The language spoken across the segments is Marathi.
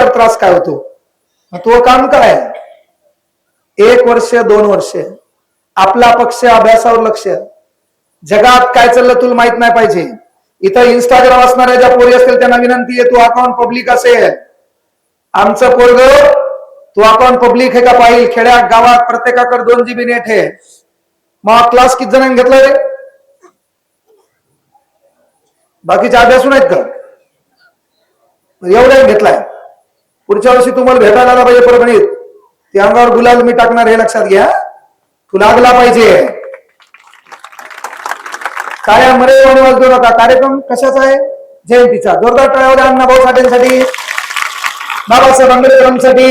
डोक्यावर त्रास काय होतो? मग तो काम काय एक वर्ष दोन वर्ष. आपला पक्ष अभ्यासावर लक्ष. जगात काय चाललं तुला माहीत नाही पाहिजे. इथं इंस्टाग्राम असणाऱ्या ज्या पोरी असतील त्यांना विनंती आहे तू अकाउंट पब्लिक असेल. आमचं पोरग तू अकाउंट पब्लिक आहे का पाहिजे खेड्या गावात प्रत्येकाकडे दोन जीबी नेट आहे. मग क्लास किती जणांनी घेतला रे? बाकीचे अभ्यासून आहेत का? एवढ्या घेतलाय. पुढच्या वर्षी तुम्हाला भेटायला आला पाहिजे परभणीत. ते अंगावर गुलाल मी टाकणार हे लक्षात घ्या. तू लागला पाहिजे. काय मरे वाजवू नका कार्यक्रम कशाचा आहे? जयंतीचा. जोरदार टाळ्या अण्णाभाऊ साठेंसाठी बाबासाहेब आंबेडकरांसाठी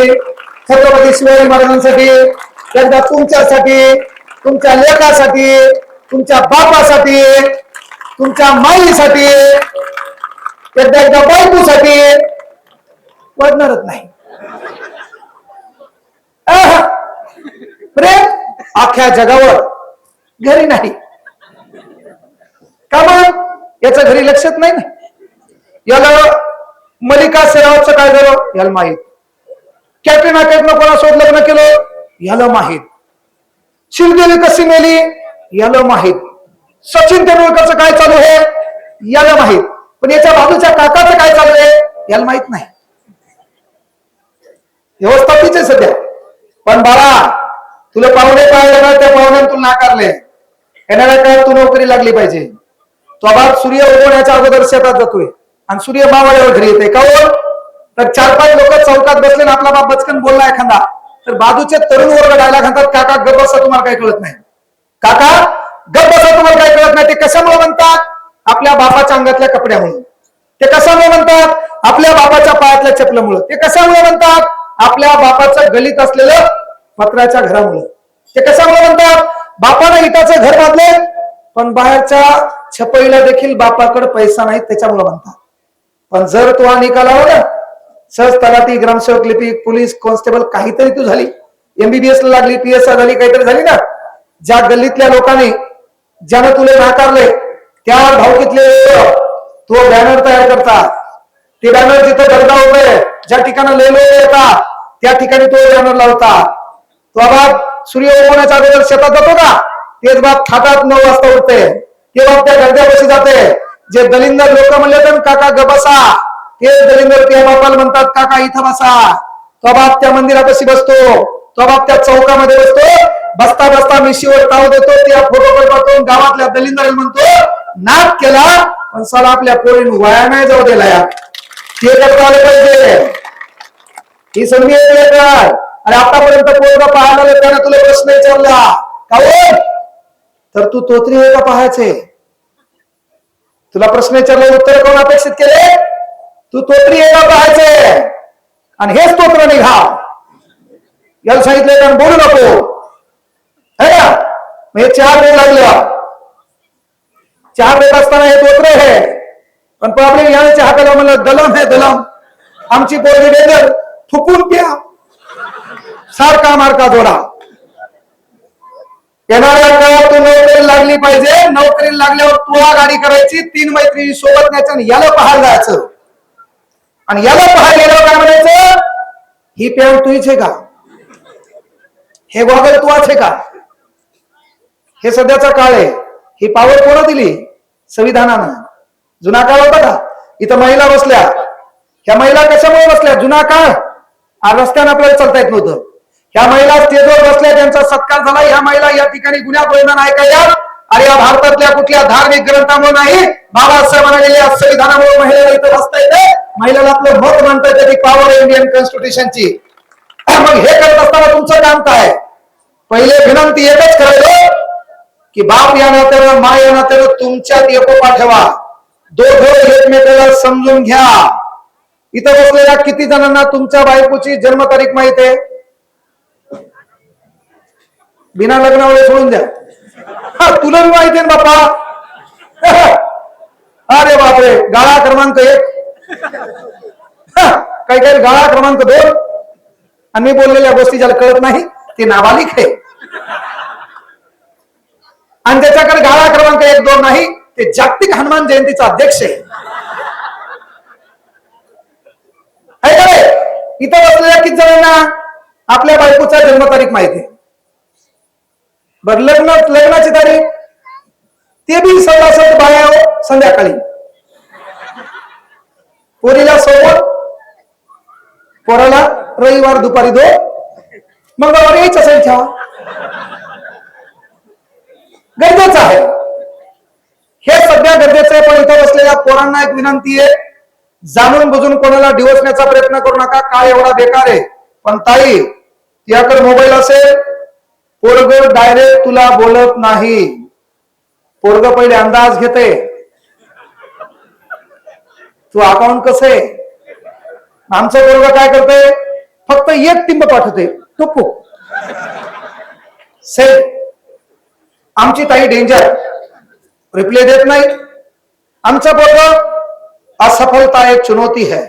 छत्रपती शिवाजी महाराजांसाठी एकदा तुमच्यासाठी तुमच्या लेखासाठी तुमच्या बापासाठी तुमच्या माईसाठी एकदा एकदा बायकोसाठी पडणारच नाही. प्रेम अख्ख्या जगावर. घरी नाही. का मग याचं घरी लक्षात नाही ना. याला मलिका सेरावचं काय झालं? याला माहीत. कॅटरीना कैफनं कोणासोबत लग्न केलं? याला माहीत. शिवदेवी कशी मेली? याला माहीत. सचिन तेंडुलकरचं काय चालू आहे? याला माहीत. पण याच्या बाजूच्या काकाचं काय चालू आहे? याला माहीत नाही. व्यवस्थापित आहे सध्या. पण बाळा तुला पाहुणे काय येणार त्या पाहुण्याने तुला नाकारले. येणाऱ्या काळात तू नोकरी लागली पाहिजे. तो बाप सूर्य उगवण्याच्या अगोदर शेतात जातोय. आणि सूर्य मावळ्यावर घरी येते का हो? तर चार पाच लोक चौकात बसले ना आपला बाप बचकन बोलला एखादा. तर बाजूचे तरुण वर्ग डायला घालतात काका गप बसा तुम्हाला काही कळत नाही. काका गप बसा तुम्हाला काही कळत नाही. ते कशामुळे म्हणतात? आपल्या बापाच्या अंगातल्या कपड्यामुळे. ते कशामुळे म्हणतात? आपल्या बापाच्या पायातल्या चपल्यामुळे ते कशामुळे म्हणतात? आपल्या बापाचं गलीत असलेलं पत्राच्या घरामुळे. ते कशामुळे म्हणतात? बापानं इटाचं घर बांधले पण बाहेरच्या छपईला देखील बापाकडे पैसा नाही त्याच्यामुळे म्हणतात. पण जर तू हा निकाल आला ना सहज तलाठी ग्रामसेवक लिपिक पोलीस कॉन्स्टेबल काहीतरी तू झाली. एमबीबीएस ला लागली पी एस आय झाली काहीतरी झाली ना? ज्या गल्लीतल्या लोकांनी ज्यानं तुले नाकारले त्या भावकीतले तो बॅनर तयार करता ते बॅनर जिथं गर्दा होते ज्या ठिकाणी लेलो येतात त्या ठिकाणी तो बॅनर लावतात तो बाप सूर्य उगवण्याच्या अगोदर शेतात जातो का? तेच बाप थाटात नऊ वाजता उठते. ते बाप त्या गर्द्यापाशी जाते. जे दलिंदर लोक म्हणले तर काका ग बसा. ते दलिंदर त्या बापाला म्हणतात काका इथं बसा. तो बाप त्या मंदिरापाशी बसतो. तो बाप त्या चौकामध्ये बसतो. बसता बसता मिशीवर ताव देतो. त्या फोटो पाहतो गावातल्या दलिंदर म्हणतो नाक केला पण साला आपल्या पोरीन वाया नाही जाऊ दिला या ते करता आलं पाहिजे. ही संधी येते काय? आणि आतापर्यंत पोरगा पाहायला आलं तुला प्रश्न विचारला. का तर तू तोत्री आहे का पाहायचे? तुला प्रश्न विचारले उत्तर कोण अपेक्षित केले? तू तोत्री आहे का पाहायचे? आणि हेच तोत्र निघा याला सांगितलं कारण बोलू नको. है ना? मग हे चार वेळ लागला. चार वेळ असताना हे तोत्र आहे. पण प्रॉब्लेम याने हाताला म्हणलं दलम है दलम. आमची पोरगी डेंजर थुकून प्या. सारखा मारका जोडा. येणाऱ्या काळात तू नोकरी लागली पाहिजे. नोकरी लागल्यावर तुला गाडी करायची तीन मैत्रिणी सोबत न्यायचं आणि याला पाहायला जायचं. आणि याला पाहायला गेल्यावर काय म्हणायचं? ही पॅन्ट तुझीच आहे का? हे वगैरे तुझाच आहे का? हे सध्याचा काळ आहे. ही पावर कोणा दिली? संविधानानं. जुना काळ होता का? इथं महिला बसल्या. ह्या महिला कशामुळे बसल्या? जुना काळ. रस्त्यानं आपल्याला चालता येत नव्हतं. ह्या महिला स्टेजवर बसल्या त्यांचा सत्कार झाला. ह्या महिला या ठिकाणी गुन्ह्या परिणाम ऐकायला आणि या भारतातल्या कुठल्या धार्मिक ग्रंथामुळे नाही? बाबासाहेब म्हणालेल्या संविधानामुळे महिलेला इथं बसता येते? महिलाला आपलं मत म्हणता येते ती पॉवर इंडियन कॉन्स्टिट्यूशनची मग हे करत असताना तुमचं काम काय? पहिले विनंती एकच करायचं की बाप या नात्यानं मा या नात्यानं तुमच्यात एकोपा ठेवा. दोघं एकमेकाला समजून घ्या. इथं बसलेल्या किती जणांना तुमच्या बायकोची जन्मतारीख माहीत आहे? बिना लग्नावर सोडून द्या. हा तुला बी माहिती आहे ना बाप्पा. अरे बापरे गाळा क्रमांक एक. हा, काही काही गाळा क्रमांक दोन. आणि मी बोललेल्या गोष्टी ज्याला कळत नाही ते नाबालिक आहे. आणि त्याच्याकडे गाळा क्रमांक एक दोन नाही ते जागतिक हनुमान जयंतीचा अध्यक्ष आहे है का रे? इथं बसलेल्या किती जणांना आपल्या बायकोचा जन्मतारीख माहिती आहे. बर लग्न लग्नाची तारीख? ते बी सव्वासष्ट बाया संध्याकाळी. पोरीला सोबत पोराला रविवार दुपारी दो मंगळवार यायच असेल ठेवा गरजेचं आहे. हे सध्या गरजेचं आहे पण इथं बसलेल्या पोरांना एक विनंती आहे जाणून बुजून कोणाला डिवसण्याचा प्रयत्न करू नका. काय एवढा बेकार आहे. पण ताई याकडे मोबाईल असेल? पोरग डायरेक्ट तुला बोलत नाही. पोरग पहिले अंदाज घेते. तू अकाउंट कसे? आमचं पोरग काय करते? फक्त एक टिंब पाठवते. टुप्पू सेफ आमची ताई डेंजर रिप्ले देत नाही. आमचं पोरग असफलता एक चुनौती है।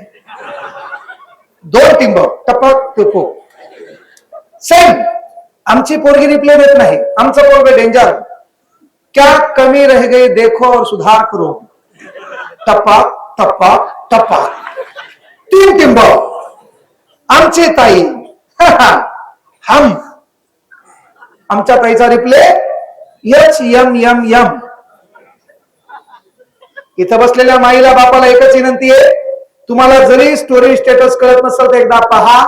दोन टिंब टपक टुपू सेम आमची पोरगी रिप्ले देत नाही. आमचं पोरग डेंजर क्या कमी रह गई देखो और सुधार करो। टप्पा टप्पा टप्पा। तीन टिंब आमची ताई। हम। आमच्या ताईचा रिप्ले एच यम यम यम। इथं बसलेल्या माईला बापाला एकच विनंती आहे तुम्हाला जरी स्टोरी स्टेटस कळत नसेल तर एकदा पहा.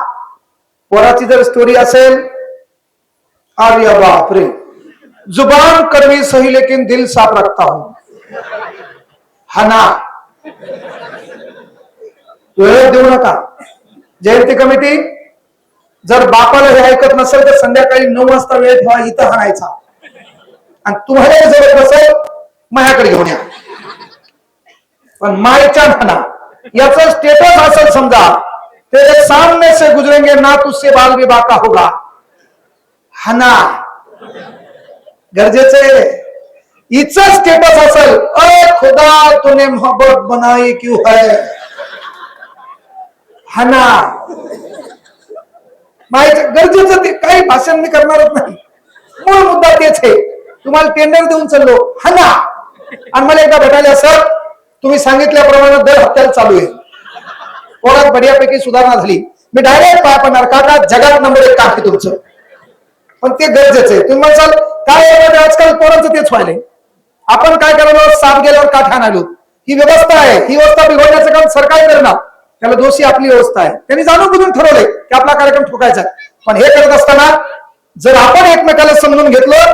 पोराची जर स्टोरी असेल अरे बापरे. जुबान कड़वी सही लेकिन दिल साफ रखता हूं. हना. वेळ देऊ नका. जयंती कमिटी जर बापाला हे ऐकत नसेल तर संध्याकाळी नऊ वाजता वेळ ठेवा इथं हाणायचा. आणि तुम्हाला जर बसेल माझ्याकडे घेऊन या. पण मायच्या म्हणा याचं स्टेटस असेल समजा तेरे सामने से गुजरेंगे ना तुझसे बाल विवाह का होगा? हना. गरजेचे इच स्टेटस असेल अरे खुदा तूने मोहब्बत बनाई क्यों है? हना. माहिती गरजेचं ते काही भाषण मी करणारच नाही. मूळ मुद्दा तेच आहे. तुम्हाला टेंडर देऊन चाललो. हना. आणि मला एकदा भेटायला सर तुम्ही सांगितल्याप्रमाणे दर हप्त्याला चालू आहे. कोणात बढियापैकी सुधारणा झाली मी डायरेक्ट पाय पडणार काका जगात नंबर एक काकी तुमचं. पण ते गरजेचं आहे. तुम्ही म्हणसाल काय म्हणजे आजकाल कोणाचं तेच व्हायलंय. आपण काय करायला साप गेल्यावर काठा आलो? ही व्यवस्था आहे. ही व्यवस्था बिघडण्याचं काम सरकार करणार. त्याला दोषी आपली व्यवस्था आहे. त्यांनी जाणून बुजून ठरवलंय की आपला कार्यक्रम ठोकायचा पण हे करत असताना जर आपण एकमेकाला समजून घेतलं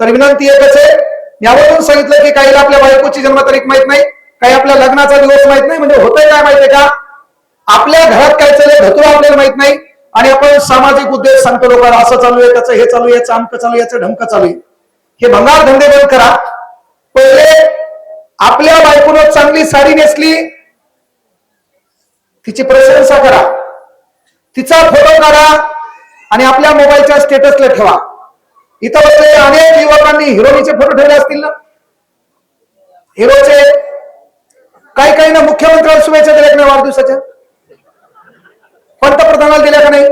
तर विनंती एकच आहे. यावरून सांगितलं की काहीला आपल्या बायकोची जन्मतारीख माहीत नाही. काही आपल्या लग्नाचा दिवस माहीत नाही म्हणजे होतंय काय माहितीये का? आपल्या घरात काय चाललंय धतूर आपल्याला माहीत नाही. आणि आपण सामाजिक उद्देश सांगतो लोकांना असं चालू आहे त्याचं हे चालू आहे याचं आमकं चालू याचं ढमकं चालू आहे. हे भंगार धंदे बंद करा. पहिले आपल्या बायकोनं चांगली साडी नेसली तिची प्रशंसा करा. तिचा फोटो काढा आणि आपल्या मोबाईलच्या स्टेटसला ठेवा. इथं बसलेले अनेक युवकांनी हिरोईचे फोटो ठेवले असतील ना? हिरोचे काही काही ना मुख्यमंत्र्याला शुभेच्छा दिल्या का नाही वाढदिवसाच्या? पंतप्रधानाला दिल्या का नाही?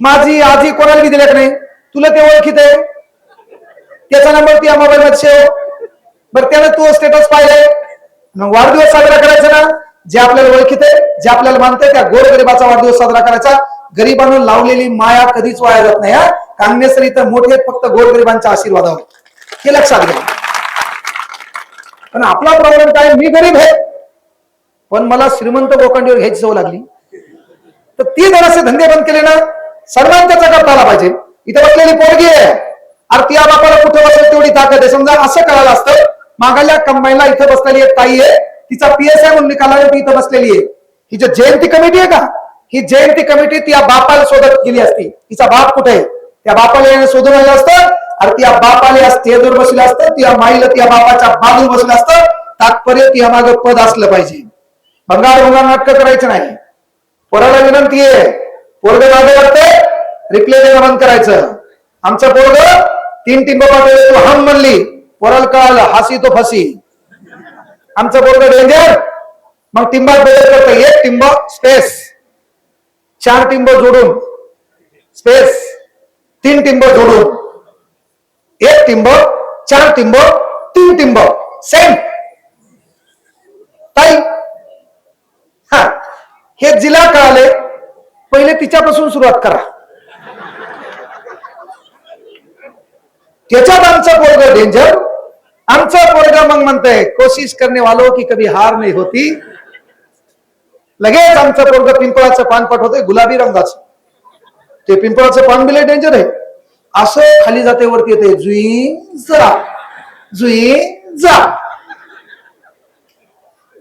माझी आजी कोणाला बी दिल्या का नाही? तुला ते ओळखीत आहे. त्याचा नंबर ती मोबाईल मध्ये शेव बरं त्यानं तू स्टेटस पाहिलंय. मग वाढदिवस साजरा करायचा ना? जे आपल्याला ओळखीत आहे जे आपल्याला मानते त्या गोरगरिबाचा वाढदिवस साजरा करायचा. गरिबांना लावलेली माया कधीच वाया जात नाही हा. कांगणेसर इथं मोठे फक्त गोरगरिबांच्या आशीर्वादावर. हे लक्षात घ्या. पण आपला प्रॉब्लेम काय मी गरीब आहे. पण मला श्रीमंत लोकांवर घ्यायची सवय लागली. तर ती जर असे धंदे बंद केले ना सर्वांचा करता आला पाहिजे. इथं बसलेली पोरगी आहे. अरे ती बापाला कुठे बसेल तेवढी ताकद आहे. समजा असं करायला असतं मागायला कंबाईला इथं बसलेली एक ताई आहे. तिचा पीएसआय म्हणून निकाला ती इथं बसलेली आहे. ही जी जयंती कमिटी आहे का? ही जयंती कमिटी त्या बापाला शोधत गेली असती. तिचा बाप कुठे आहे? त्या बापाला याने शोधून आलं असतं. अरे त्या बापाला या स्टेजवर बसलं असतं त्या माईला त्या बापाच्या बाजूला बसलं असतं तात्पर्य त्या माग पद असलं पाहिजे. भंगार भंगार नाटक करायचं नाही. पोराला विनंती आहे पोरग जागे वाटते रिप्ले देणं बंद करायचं. आमचं पोरग तीन टिंब बाबा तू हम म्हणली पोराला कळालं हसी तो फसी. आमचं पोरग डेंजर मग टिंबा बदल करतं एक टिंब स्पेस चार टिंब जोडून स्पेस तीन टिंब जोडून. एक टिंब चार टिंब तीन टिंब सेम ताई हा. हे जिला कळाले तिच्यापासून सुरुवात करा. त्याच्यात आमचं पोरग डेंजर आमचं पोरग मग म्हणतंय कोशिश करणे वालो की कधी हार नाही होती. लगेच आमचं पोरग पिंपळाचं पान पाठवतंय गुलाबी रंगाचं. ते पिंपळाचं पान बिले डेंजर आहे. असं खाली जाते वरती येते. जुई जा. जुई जा.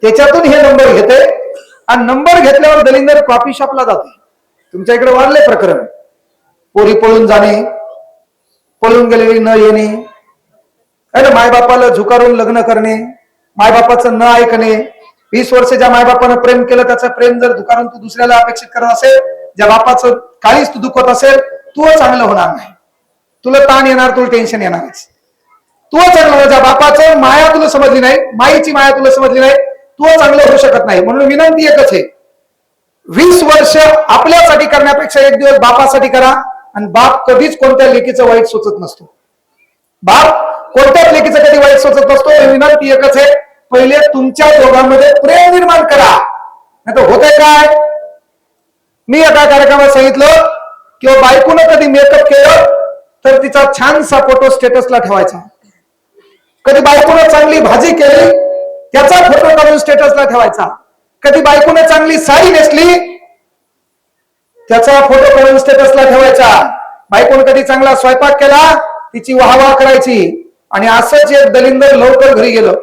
त्याच्यातून हे नंबर घेते. आणि नंबर घेतल्यावर दलिंदर कॉफी शॉपला जाते. तुमच्या इकडे वाढले प्रकरण. पोरी पळून जाणे. पळून गेलेली न येणे. है ना? मायबापाला झुकारून लग्न करणे. मायबापाचं न ऐकणे. वीस वर्ष ज्या मायबापानं प्रेम केलं त्याचं प्रेम जर झुकारून तू दुसऱ्याला अपेक्षित करत असेल ज्या बापाचं काहीच तू दुखत असेल तू चांगलं होणार नाही. तुला ताण येणार तुला टेन्शन येणारच. तू चांगलं माझ्या बापाचं माया तुला समजली नाही माईची माया तुला समजली नाही तू चांगलं होऊ शकत नाही. म्हणून विनंती एकच आहे. वीस वर्ष आपल्यासाठी करण्यापेक्षा एक दिवस बापासाठी करा आणि बाप कधीच कोणत्या लेकीचं वाईट सोचत नसतो. बाप कोणत्याच लेखीचं कधी वाईट सोचत नसतो विनंती एकच आहे. पहिले तुमच्या दोघांमध्ये प्रेम निर्माण करा. नाही तर होतंय काय? मी एका कार्यक्रमात सांगितलं किंवा बायकोनं कधी मेकअप केलं तर तिचा छानसा फोटो स्टेटसला ठेवायचा. कधी बायकोनं चांगली भाजी केली त्याचा फोटो काढून स्टेटसला ठेवायचा. कधी बायकोनं चांगली साडी नेसली त्याचा फोटो काढून स्टेटसला ठेवायचा. बायकोनं कधी चांगला स्वयंपाक केला तिची वाहवा करायची. आणि असंच एक दलिंदर लवकर घरी गेलं.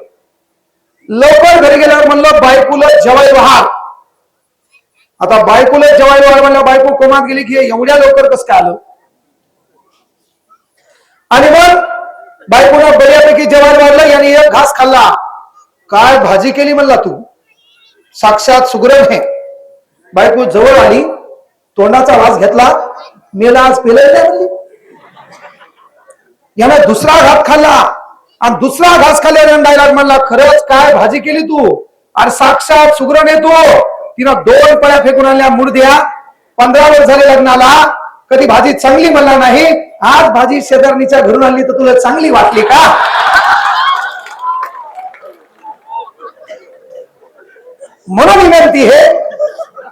लवकर घरी गेल्यावर म्हणलं बायकोला जवाई वाहा आता बायकोला जवाई वाहा म्हणलं बायको कोमात गेली की एवढ्या लवकर कसं काय आलं? आणि मग बायकोनं बऱ्यापैकी जेवण वाढलं यांनी एक घास खाल्ला. काय भाजी केली म्हणला तू? साक्षात सुग्रम हे बायको जवळ आली तोंडाचा वास घेतला. मेला आज पेलं नाही म्हणली. यानं दुसरा घास खाल्ला. आणि दुसरा घास खाल्ल्याने डायलॉग म्हणला खरंच काय भाजी केली तू? आणि साक्षात सुग्रण येतो तू. तिनं दोन पळ्या फेकून आणल्या मुडद्या. पंधरा वर्ष झाले लग्नाला. कधी भाजी चांगली म्हणला नाही आज भाजी शेजारणीच्या घरून आणली तर तुला चांगली वाटली का? म्हणून विनंती हे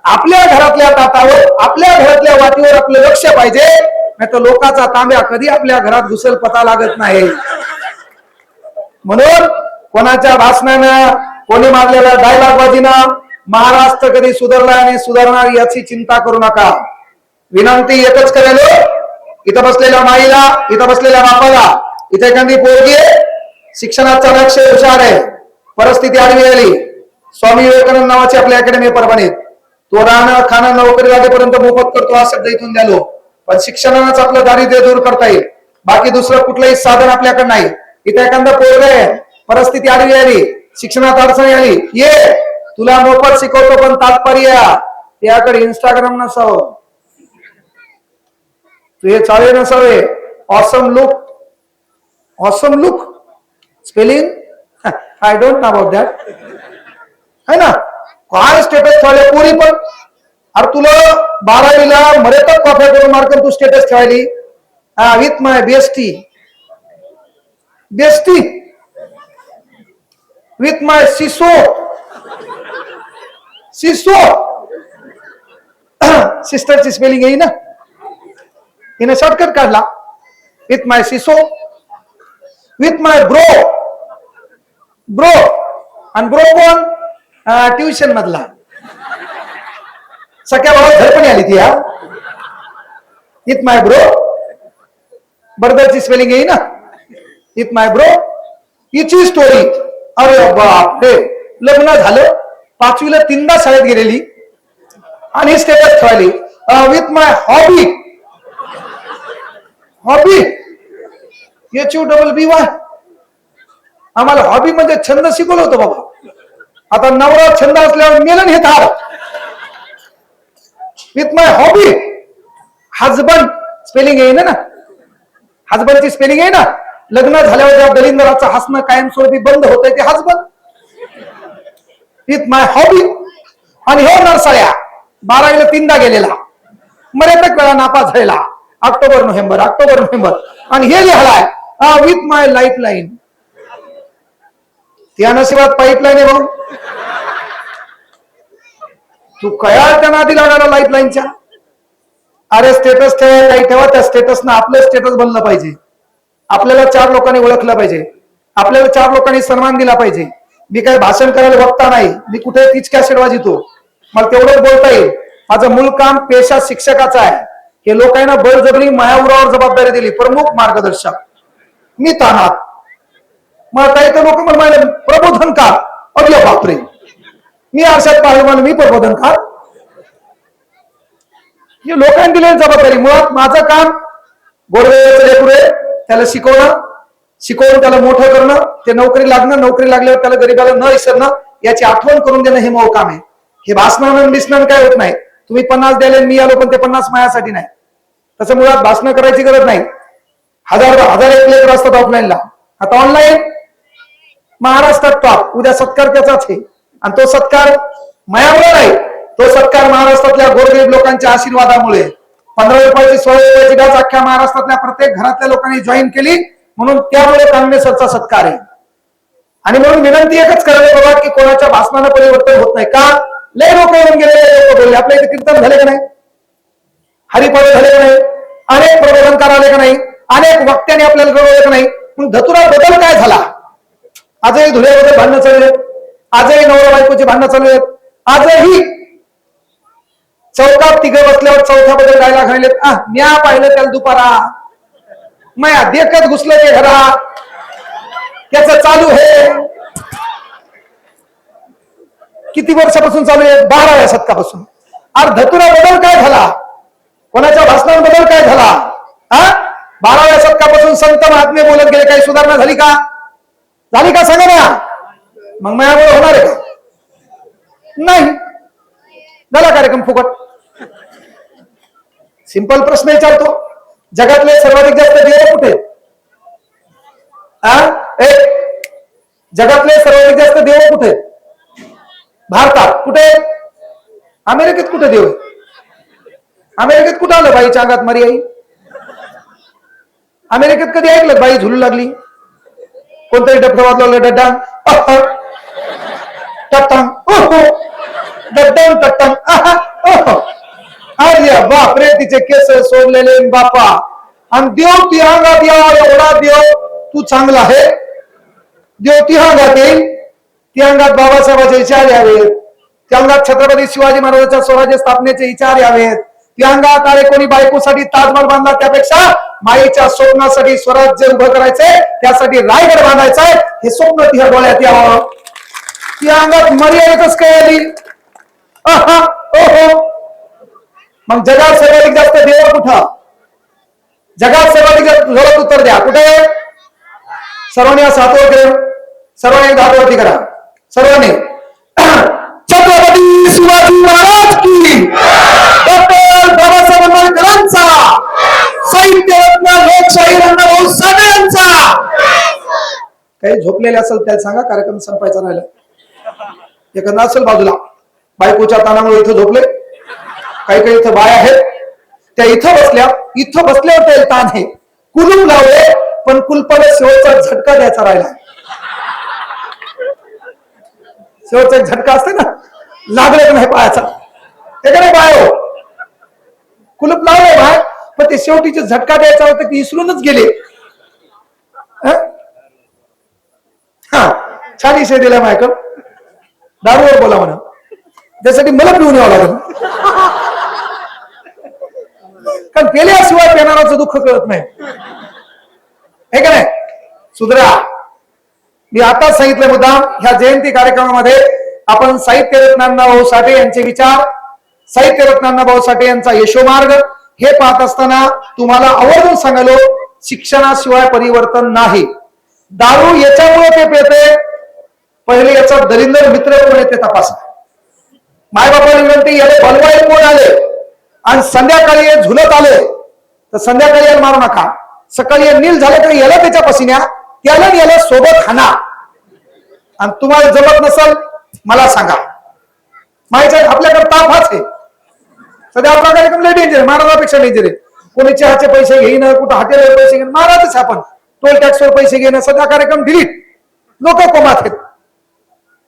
आपल्या घरातल्या तातावर आपल्या घरातल्या वाटीवर आपलं लक्ष पाहिजे. नाही तर लोकांचा तांब्या कधी आपल्या घरात घुसल पता लागत नाही. म्हणून कोणाच्या भाषणानं कोणी मारलेल्या डायलॉग बाजीनं महाराष्ट्र कधी सुधारला आणि सुधारणार याची चिंता करू नका. विनंती एकच करेल इथं बसलेल्या माईला इथं बसलेल्या बापाला इथे एखादी पोरगी शिक्षणाचा लक्ष हुशार आहे. परिस्थिती आडवी आली. स्वामी विवेकानंद नावाची आपल्या अकॅडमी परभणीत. तो राहणं खाणं नोकरी लागेपर्यंत मोफत करतो हा शब्द इथून द्यालो. पण शिक्षणानंच आपलं दारिद्र्य दूर करता येईल. बाकी दुसरं कुठलंही साधन आपल्याकडे नाही. इथे एखादा पोरग आहे परिस्थिती आडवी आली. शिक्षणात अडचणी आली. ये तुला मोफत शिकवतो पण तात्पर्य त्याकडे इंस्टाग्राम नसावं तुझे चाळे नसावे awesome look awesome look spelling I don't know about that है ना? काय स्टेटस ठेवले पुरी पण अरे तुला बारावीला मरेतच कॉफ्या करून मार्क तू स्टेटस ठेवायली हा, with my bestie bestie with my siso siso सिस्टरची spelling येई ना? हिने शॉर्टकट काढला. With my siso with my bro bro आणि ब्रो कोण? ट्युशन मधला. सख्या भावात झडपणी आली ती हा. विथ माय ब्रो बर्दरची स्पेलिंग येई ना. विथ माय ब्रो हिची स्टोरी अरे बाप रे लग्न झालं. पाचवीला तीनदा शाळेत गेलेली. आणि स्टेटस ठेवली with my hobby hobby H U double B Y आम्हाला हॉबी म्हणजे छंद शिकवलं होतं बाबा. आता नवरा छंद असल्यावर मेलन हे Thar with my hobby husband spelling येईन ना? हजबंडची स्पेलिंग आहे ना? लग्न झाल्यावर ज्या दलिंदराचं हसणं कायमस्वरूपी बंद होतंय ते हजबंड विथ माय हॉबी आणि हो नरसाळ्या बारावीला तीनदा गेलेला. मर्यादक वेळा नापास झालेला. October November October November. आणि हे लिहिलाय विथ माय लाईफ लाईन त्या नशिबात पाईपलाईन आहे भाऊ. तू कया त्या नादी लागणार लाईफ लाईनच्या अरे स्टेटस ठेवा काही ठेवा त्या स्टेटसनं आपलं स्टेटस बनलं पाहिजे. आपल्याला चार लोकांनी ओळखलं पाहिजे. आपल्याला चार लोकांनी सन्मान दिला पाहिजे. मी काय भाषण करायला बघता नाही. मी कुठे तीच कॅसेट वाजितो. मला तेवढंच बोलता येईल. माझं मूळ काम पेशा शिक्षकाचा आहे. हे लोकांना बळजबरी मायावरावर जबाबदारी दिली प्रमुख मार्गदर्शक. मी तानात मग काही तर लोक मला प्रबोधनकार. अरे बापरे. मी आरशात पाहिलं मला मी प्रबोधनकार. हे लोकांनी दिलेली जबाबदारी. मुळात माझं काम गोडवेचं लेकरू त्याला शिकवणं शिकवून त्याला मोठं करणं ते नोकरी लागणं नोकरी लागल्यावर त्याला गरीबाला न विसरणं याची आठवण करून देणं हे मोह काम आहे. हे भाषणानं बिसणं काय होत नाही. तुम्ही पन्नास द्यायला मी आलो पण ते पन्नास मायासाठी नाही. तसं मुळात भाषण करायची गरज नाही. हजार हजार एक लेकर असतात ऑफलाईनला आता ऑनलाईन महाराष्ट्रात टॉप उद्या सत्कार त्याचाच आहे. आणि तो सत्कार मायामुळे नाही. तो सत्कार महाराष्ट्रातल्या गोरगरीब लोकांच्या आशीर्वादामुळे. पंधरा रुपयाची सोळा रुपयाची डाच अख्ख्या महाराष्ट्रातल्या प्रत्येक घरातल्या लोकांनी जॉईन केली. म्हणून त्यामुळे काँग्रेसचा सत्कार आहे. आणि म्हणून विनंती एकच करायला बाबा की कोणाच्या भाषणानं परिवर्तन होत नाही. का? लय लोक येऊन गेले लोक बोलले. आपल्या इथे कीर्तन झाले का नाही? हरिपाठ झाले का नाही? अनेक प्रबोधनकार आले का नाही? अनेक वक्त्यांनी आपल्याला घडवले का नाही? मग धतुरा बदल काय झाला? आजही धुळ्याबद्दल भांडणं चालू आहेत. आजही नवरा बायकोची भांडणं चालू आहेत. आजही चौकात तिघ बसल्यावर चौथ्याबद्दल डायलॉग राहिले म्या पाहिलं त्याला दुपारा. माया देखत घुसलं ते घरा. त्याच चालू हे. किती वर्षापासून चालू आहे? बाराव्या शतकापासून. अरे धतुरा बदल काय झाला? कोणाच्या भाषणाबद्दल काय झाला? हा? बाराव्या शतकापासून संत महात्मे बोलत गेले काही सुधारणा झाली का? झाली का? सांगा ना. मग मयामुळे होणार आहे का? नाही. झाला कार्यक्रम फुकट. सिंपल प्रश्न विचारतो. जगातले सर्वाधिक जास्त देव कुठे? आ? एक. जगातले सर्वाधिक जास्त देव कुठे? भारतात. कुठे? अमेरिकेत कुठे देव आहे? अमेरिकेत कुठं आलं बाईच्या अंगात मारी आई अमेरिकेत कधी ऐकलं बाई झुलू लागली? कोणतरी डबडं वाजवलं डड्डांग अह, टट्टांग ओहो डड्डांग टट्टांग ओहो. अरे बापरे तिचे केस सोडलेले बापा. आणि देव ती अंगात यावा एवढा देव तू चांगला आहे. देव ती अंगात येईल. ती अंगात बाबासाहेबांचे विचार यावेत. त्या अंगात छत्रपती शिवाजी महाराजांच्या स्वराज्य स्थापनेचे विचार यावेत. त्या अंगात कोणी बायकोसाठी ताजमहल बांधला त्यापेक्षा माईच्या स्वप्नासाठी स्वराज्य उभं करायचंय त्यासाठी रायगड बांधायचंय हे स्वप्न तिच्या डोळ्यात यावं. त्या अंगात मर्यादेतच काय आली मग जगात सर्वाधिक जास्त देव कुठं? जगात सर्वाधिक जास्त जोरात उत्तर द्या. कुठे? सर्वांनी असं हातवर सर्वांनी एकदा हातवरती करा. सर्वांनी छत्रपती शिवाजी महाराज की डॉक्टर बाबासाहेब आंबेडकरांचा साहित्य रत्न लोकशाही अण्णाभाऊ साठे यांचा काही झोपलेले असेल त्याला सांगा कार्यक्रम संपायचा राहिला. एखादा असेल बाजूला. बायकोच्या तानामुळे इथं झोपले. काही काही इथं बाय आहेत. त्या इथं बसल्या. इथं बसल्यावर त्याला ताण आहे. कुलूप लावले पण कुलपाला शेवटचा झटका द्यायचा राहिला. शेवटचा एक झटका असते ना? लागले नाही पायाचा. ते का नाही पाय हो कुलूप लावले बाय पण ते शेवटीचे झटका द्यायचा होता की इसरूनच गेले. छान विषय दिला मायक दारूवर बोला म्हणा. त्यासाठी मला पिऊन यावं लागेल. कारण पेल्याशिवाय पेनाराचं दुःख कळत नाही. हे का नाही? सुधरा मी आताच सांगितलं मुद्दा ह्या जयंती कार्यक्रमामध्ये आपण साहित्य रत्नांना भाऊ साठे यांचे विचार साहित्य रत्नांना भाऊ साठे यांचा यशोमार्ग हे पाहत असताना तुम्हाला आवर्जून सांगालो शिक्षणाशिवाय परिवर्तन नाही. दारू याच्यामुळे ते पेते त्याचा दलिंदर मित्र कोण आहे ते तपासा मायबापाला विनंती याला बलवाई कोण आले? आणि संध्याकाळी हे झुलत आले तर संध्याकाळी याला मारू नका. सकाळी नील झालं तर याला त्याच्या पसिन्या त्याला याला सोबत हाना आणि तुम्हाला जमत नसल मला सांगा. माहिती आहे आपल्याकडे ताप हाच आहे. सध्या आपला कार्यक्रम लय डेंजर आहे महाराजापेक्षा डेंजर आहे. कोणी चहाचे पैसे घेईन कुठं हॉटेलवर पैसे घेईन महाराजच आपण. टोल टॅक्सवर पैसे घेणं सध्या कार्यक्रम डिलीट लोक कोमात आहेत.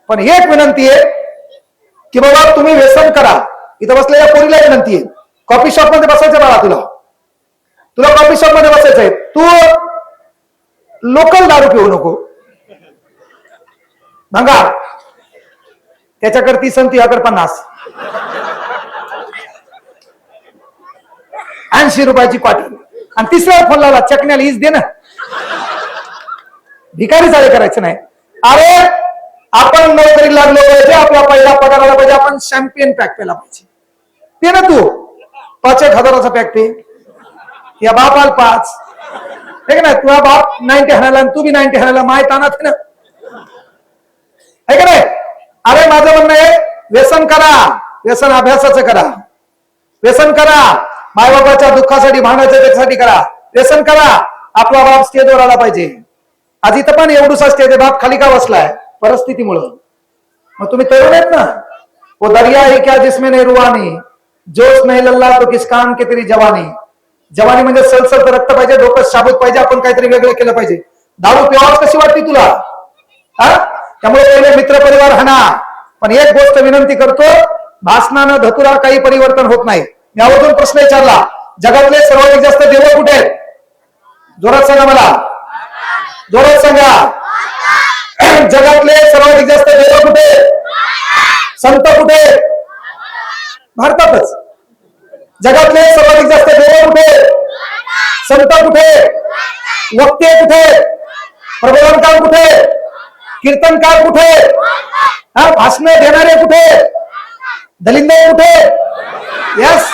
पण एक विनंती आहे की बाबा तुम्ही व्यसन करा. इथं बसलेल्या पोरीला विनंती आहे. कॉफी शॉपमध्ये बसायचं बाळा तुला. तुला कॉफी शॉपमध्ये बसायचंय तू लोकल दारू पिऊ नको. भंगा त्याच्याकडे ती संती तुझ्याकडे पन्नास. ऐंशी रुपयाची क्वार्टर आणि तिसऱ्या फोन लावला चकण्याला हीच दे ना भिकारी चाले करायचं नाही. अरे आपण नोकरी लागलो पाहिजे आपला पहिला पगार आला पाहिजे आपण शॅम्पियन पॅक पेला पाहिजे. ते ना तू. पाच एक हजाराचा पॅक पे या बापाल पाच. हे ना तुझा बाप नाईन्टी हाणायला तू बी नाईन्टी हाणायला माय तानात ना आहे का नाही? अरे माझं म्हणणं आहे व्यसन करा. व्यसन अभ्यासाचं करा. व्यसन करा. मायबापाच्या दुःखासाठी भांडायचं त्याच्यासाठी करा. व्यसन करा. आपला बाप स्टेजवर आला पाहिजे. आज इथं पण एवढूसा स्टेज आहे बाप खाली का बसलाय? परिस्थितीमुळं. मग तुम्ही तरुण आहेत ना वो दरिया हे क्या जिसमें नाही रुवानी? जोश नाही लल्ला तो किस काम के जवानी? जवानी म्हणजे सलसलत रक्त पाहिजे डोकं शाबूत पाहिजे आपण काहीतरी वेगळं केलं पाहिजे. दारू पिवाच कशी वाटते तुला? हा? त्यामुळे पहिले मित्र परिवार हना पण एक गोष्ट विनंती करतो भाषणानं धतुरा काही परिवर्तन होत नाही. मी अवधून प्रश्न विचारला जगातले सर्वाधिक जास्त देव कुठे आहेत? जोरात सांगा मला. जोरात सांगा. जगातले सर्वाधिक जास्त देव कुठे? संत कुठे? भारतातच. जगातले सर्वाधिक जास्त देव कुठे? संत कुठे? वक्ते कुठे? प्रबोधनकार कुठे? कीर्तनकार कुठे? हा भाषण देणारे कुठे? दलिंद कुठे? यस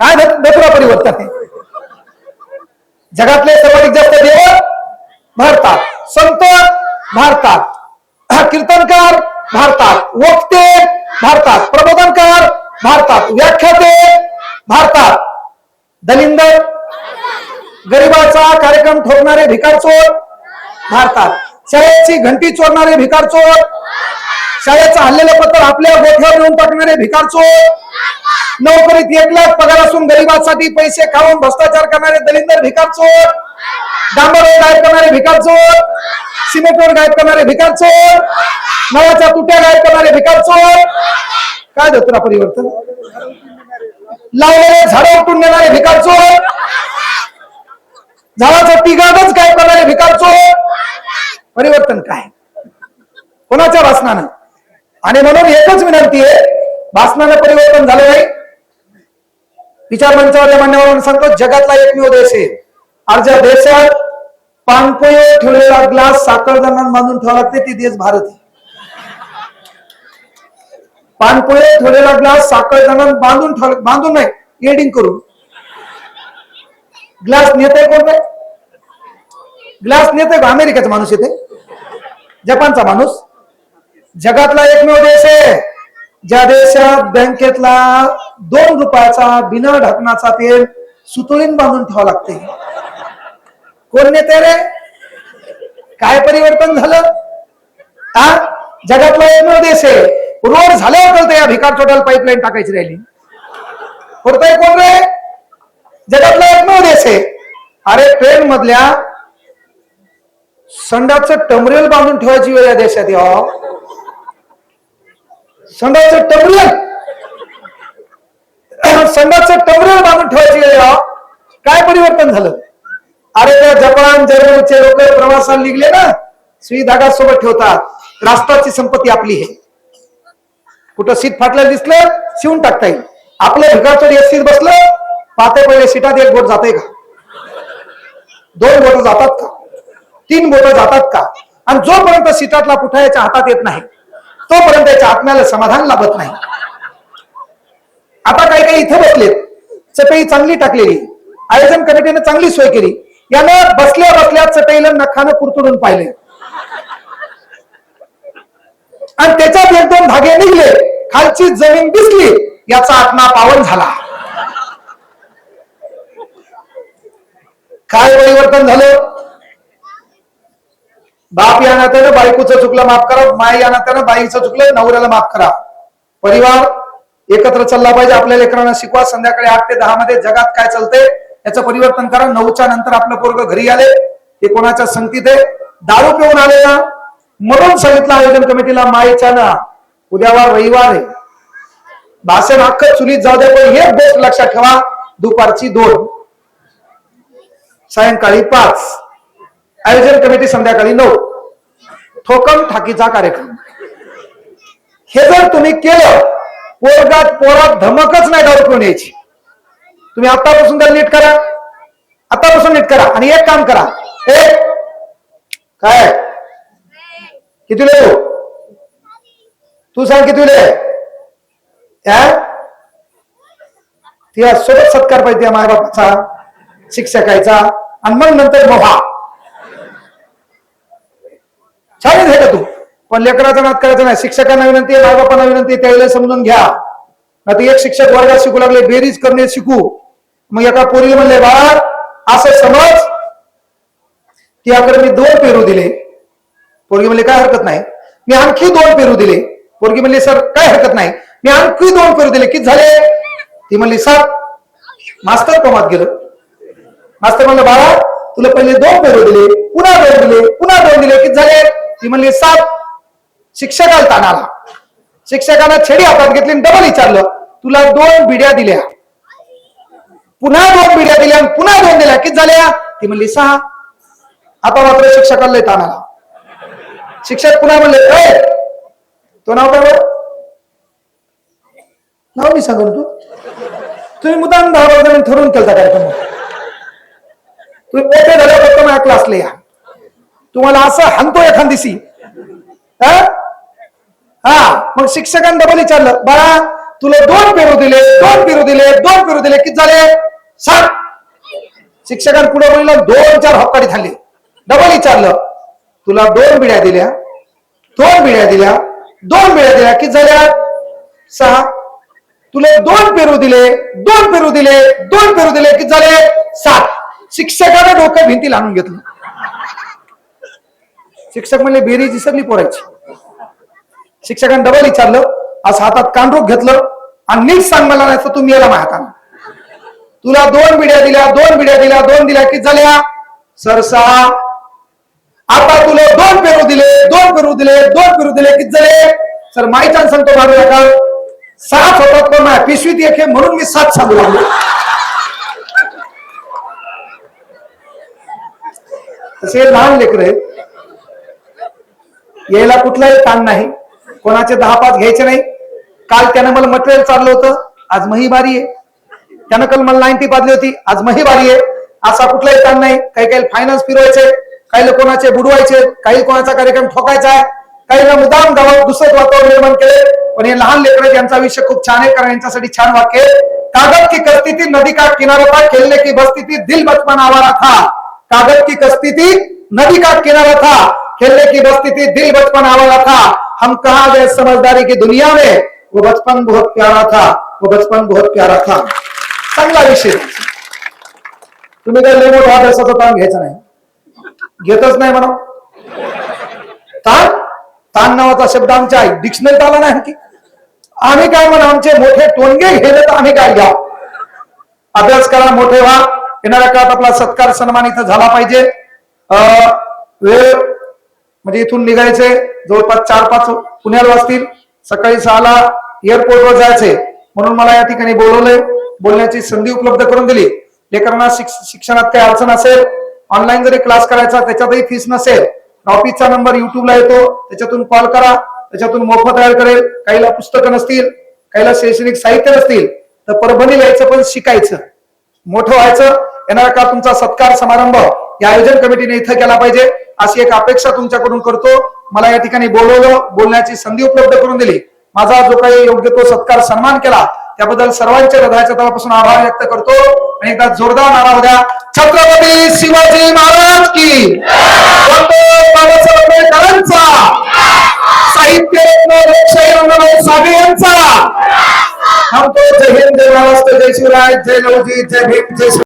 काय दसरा परिवर्तन आहे जगातले सर्वाधिक जास्त देव भारतात. संत भारतात. कीर्तनकार भारतात. वक्ते भारतात. प्रबोधनकार भारतात. व्याख्याते भारतात. दलिंदर गरिबाचा कार्यक्रम ठोकणारे भिकार चोर भारतात. शाळेची घंटी चोरणारे भिकार चोर शाळेचं हल्लेलं पत्र आपल्या गोठ्यावर नेऊन टाकणारे भिकार चोर नोकरीत एक लाख पगार असून गरिबांसाठी पैसे खाऊन भ्रष्टाचार करणारे दलिंदर भिकार चोर डांबरवर गायब करणारे भिकार चोर सिमेंटवर गायब करणारे भिकार चोर नळाच्या तुट्या गायब करणारे भिकार चोर. काय धोत्रा परिवर्तन? लावलेले झाडं उठून नेणारे भिकार चोर. झाडाचा तिघातच गायब करणारे भिकार चोर. परिवर्तन काय? कोणाच्या भाषणानं आणि म्हणून एकच विनंती आहे भाषणानं परिवर्तन झालं नाही. विचार मंचावर मान्यवर सांगतो जगातला एकमेव देश आहे. आणि देशात पानपोय ठेवलेला ग्लास साखर दरम्यान बांधून ठेवा लागते ती देश भारत. आहे पानपोळे ठेवलेला ग्लास साखर दरम्यान बांधून बांधून नाही एडिंग करून ग्लास नेते कोण नाही ग्लास नेते का अमेरिकेचा माणूस येते? जपानचा माणूस. जगातला एकमेव देश आहे. ज्या देशात बँकेतला दोन रुपयाचा बिना ढकनाचा तेल सुतळीन बांधून ठेवावं लागते. कोण नेते रे? काय परिवर्तन झालं? हा जगातला एकमेव देश आहे. रोड झाल्यावर कळतं या भिकार चोटाला पाईपलाईन टाकायची राहिली. करतोय कोण रे? जगातला एकमेव देश आहे. अरे ट्रेन मधल्या संडाचं टमरेल बांधून ठेवायची वेळ या देशात या संडाचं टमरेल. संडाचं टमरेल बांधून ठेवायची वेळ या काय परिवर्तन झालं? अरे जपान जर्मनीचे लोक प्रवासाला निघले ना? स्वी धागा सोबत ठेवतात. राष्ट्राची संपत्ती आपली आहे. कुठं सीट फाटलं दिसलं शिवून टाकता येईल. आपल्या भिकारचोड एक सीट बसलं पाते पहिले सीटात एक बोट जाते का? दोन बोट जातात का? तीन बोट जातात का? आणि जोपर्यंत सीटातला कुठा याच्या हातात येत नाही तोपर्यंत याच्या आत्म्याला समाधान लाभत नाही. आता काही काही इथं बसलेत. चटई चांगली टाकलेली. आयोजन कमिटीने चांगली सोय केली. यानं बसल्या बसल्या चटईला नखानं कुरतडून पाहिले. आणि त्याच्यात एक दोन धागे निघले. खालची जमीन दिसली. याचा आत्मा पावन झाला. काय परिवर्तन झालं? बाप या नात्यानं बायकोचं चुकलं माफ करा. माय या नात्यानं बाईचं चुकलं नवऱ्याला माफ करा. परिवार एकत्र चालला पाहिजे. आपल्या लेकरांना शिकवा. संध्याकाळी आठ ते दहा मध्ये जगात काय चालतंय? याचं परिवर्तन करा. नऊच्या नंतर आपलं पोरग घरी आले. ते कोणाच्या संगतीत आहे? दारू पिऊन आले ना? म्हणून सांगितलं आयोजन कमिटीला मायच्या ना उद्यावर रविवार आहे. भाषण अख्ख चुलीत जाऊ दे पण हे गोष्ट लक्षात ठेवा. दुपारची दोन. सायंकाळी पाच. आयोजन कमिटी संध्याकाळी नऊ. ठोकम ठाकीचा कार्यक्रम. हे जर तुम्ही केलं पोरगात पोरात धमकच नाही दारू पिऊन यायची. तुम्ही आतापासून त्याला नीट करा. आतापासून नीट करा. आणि एक काम करा. एक. काय? किती तू तू सांग किती ले तिला सोबत सत्कार पाहिजे मायबापाचा शिक्षकाचा. आणि मग नंतर मोहा छान आहे का तू? पण लेकराचा नाद करायचा नाही. शिक्षकांना विनंती आहे मायबापांना विनंती आहे त्यावेळेला समजून घ्या. आता एक शिक्षक वर्गात शिकू लागले बेरीज करणे शिकू. मग एका पोरीला म्हणले बाळा असं समज की याकडे मी दोन पेरू दिले. पोरगी म्हणले काय हरकत नाही. मी आणखी दोन पेरू दिले. पोरगी म्हणली सर काय हरकत नाही. मी आणखी दोन पेरू दिले. किती झाले? ती म्हणली सर मास्तर कोमात गेलं. मास्तर म्हणलं बाळा तुला पहिले दोन पेरू दिले पुन्हा दोन दिले पुन्हा दोन दिले. किती झाले? ती म्हणली सात. शिक्षकाला ताण आला. शिक्षकानं छेडी हातात घेतली आणि डबल विचारलं तुला दोन बिड्या दिल्या. पुन्हा दोन बिड्या दिल्या आणि पुन्हा दोन दिल्या. किती झाल्या? ती म्हणली सहा. आता मात्र शिक्षकाला लय ताण आला शिक्षक पुन्हा म्हणले तो नाव काय बरं? नाव मी सांगून तू? तुम्ही मुद्दाम दहा बारा जण ठरवून केलता कार्यक्रम. तुम्ही मोठे झाले फक्त माझ्या क्लासला या. तुम्हाला असं हाणतो एखादीशी हा? हा. मग शिक्षकांनी डबल विचारलं बाळा तुला दोन पेरू दिले दोन पेरू दिले दोन पेरू दिले. किती झाले? सर! शिक्षकांनी पुढे बोललं दोन चार हक्काडी खाल्ली डबल विचारलं तुला दोन बिड्या दिल्या दोन बिड्या दिल्या दोन बिड्या दिल्या किती झाल्या सहा. तुला दोन पेरू दिले दोन पेरू दिले दोन पेरू दिले किती झाले सात. शिक्षकानं डोकं भिंतीला आणून घेतलं. शिक्षक म्हणले बेरीज विसरली पोरायची. शिक्षकांनी डबल विचारलं आज हातात कानरूप घेतलं आणि नीट सांग मला नाही तर तुम्ही याला माहिती तुला दोन बिड्या दिल्या दोन बिड्या दिल्या दोन दिल्या किती झाल्या? सर सहा आता तुला दोन पेरू दिले दोन पेरू दिले दोन पेरू दिले किती झाले? सर माईचान सांगतो मारू नका. सात होतात पण माझ्या पिशवीत एक आहे म्हणून मी सात सांगू लागलो. तसे लहान लेकर यायला कुठलाही ताण नाही. कोणाचे दहा पाच घ्यायचे नाही. काल त्यानं मला मटेरियल चाललं होतं. आज मही बारी आहे. त्यानं काल मला नाईन्टी पाजली होती. आज मही बारी आहे. असा कुठलाही ताण नाही. काही काही फायनान्स फिरवायचे काही कोणाचे बुडवायचे काही कोणाचा कार्यक्रम ठोकायचा आहे. काही मुदाम गावात दुसरं वातावरण निर्माण केले. पण हे लहान लेकर यांचा विषय खूप छान आहे कारण यांच्यासाठी छान वाक्य कागद की कस्ती थी नदी का किनारा था खेलने की बस्ती थी दिल बचपन आवारा था. कागद की कस्ती थी नदी का किनारा था खेलने की बस्ती थी दिल बचपन आवारा था. हम कहा गए समझदारी की दुनिया में? वो बचपन बहुत प्यारा था वो बचपन बहुत प्यारा था। चांगला विषय. तुम्ही काय लय मोठा अभ्यासाचा ताण घ्यायचा नाही. घेतच नाही म्हणा. ताण? ताण नावाचा शब्द आमच्या डिक्शनरीत आला नाही की आम्ही काय म्हणा आमचे मोठे टोनगे घेले तर आम्ही काय घ्या. अभ्यास करा मोठे व्हा. येणाऱ्या काळात आपला सत्कार सन्मान इथं झाला पाहिजे. अं, वेळ म्हणजे इथून निघायचे. जवळपास चार पाच पुण्याला वाजतील सकाळी सहाला एअरपोर्टवर जायचे. म्हणून मला या ठिकाणी बोलवलंय. बोलण्याची संधी उपलब्ध करून दिली. लेकरांना शिक्षणात काही अडचण असेल ऑनलाईन जरी क्लास करायचा त्याच्यातही फीस नसेल ऑफिसचा नंबर युट्यूबला येतो त्याच्यातून कॉल करा त्याच्यातून मोफत तयार करेल. काहीला पुस्तकं नसतील काहीला शैक्षणिक साहित्य नसतील तर परभणी यायचं पण शिकायचं. मोठं व्हायचं येणारा का तुमचा सत्कार समारंभ या आयोजन कमिटीने इथं केला पाहिजे. अशी एक अपेक्षा तुमच्याकडून करतो. मला या ठिकाणी बोलवलं बोलण्याची संधी उपलब्ध करून दिली. माझा जो काही योग्य तो सत्कार सन्मान केला त्याबद्दल सर्वांच्या हृदयाच्या तळापासून आभार व्यक्त करतो. आणि एकदा जोरदार नारा होत्या छत्रपती शिवाजी महाराज की बाबासाहेब आंबेडकरांचा साहित्य रत्न लोकशाही रंगनाथ साबळे यांचा! थांबतो. जय हिंद जय महाराष्ट्र जय शिवराय जय नवजी जय भीम जय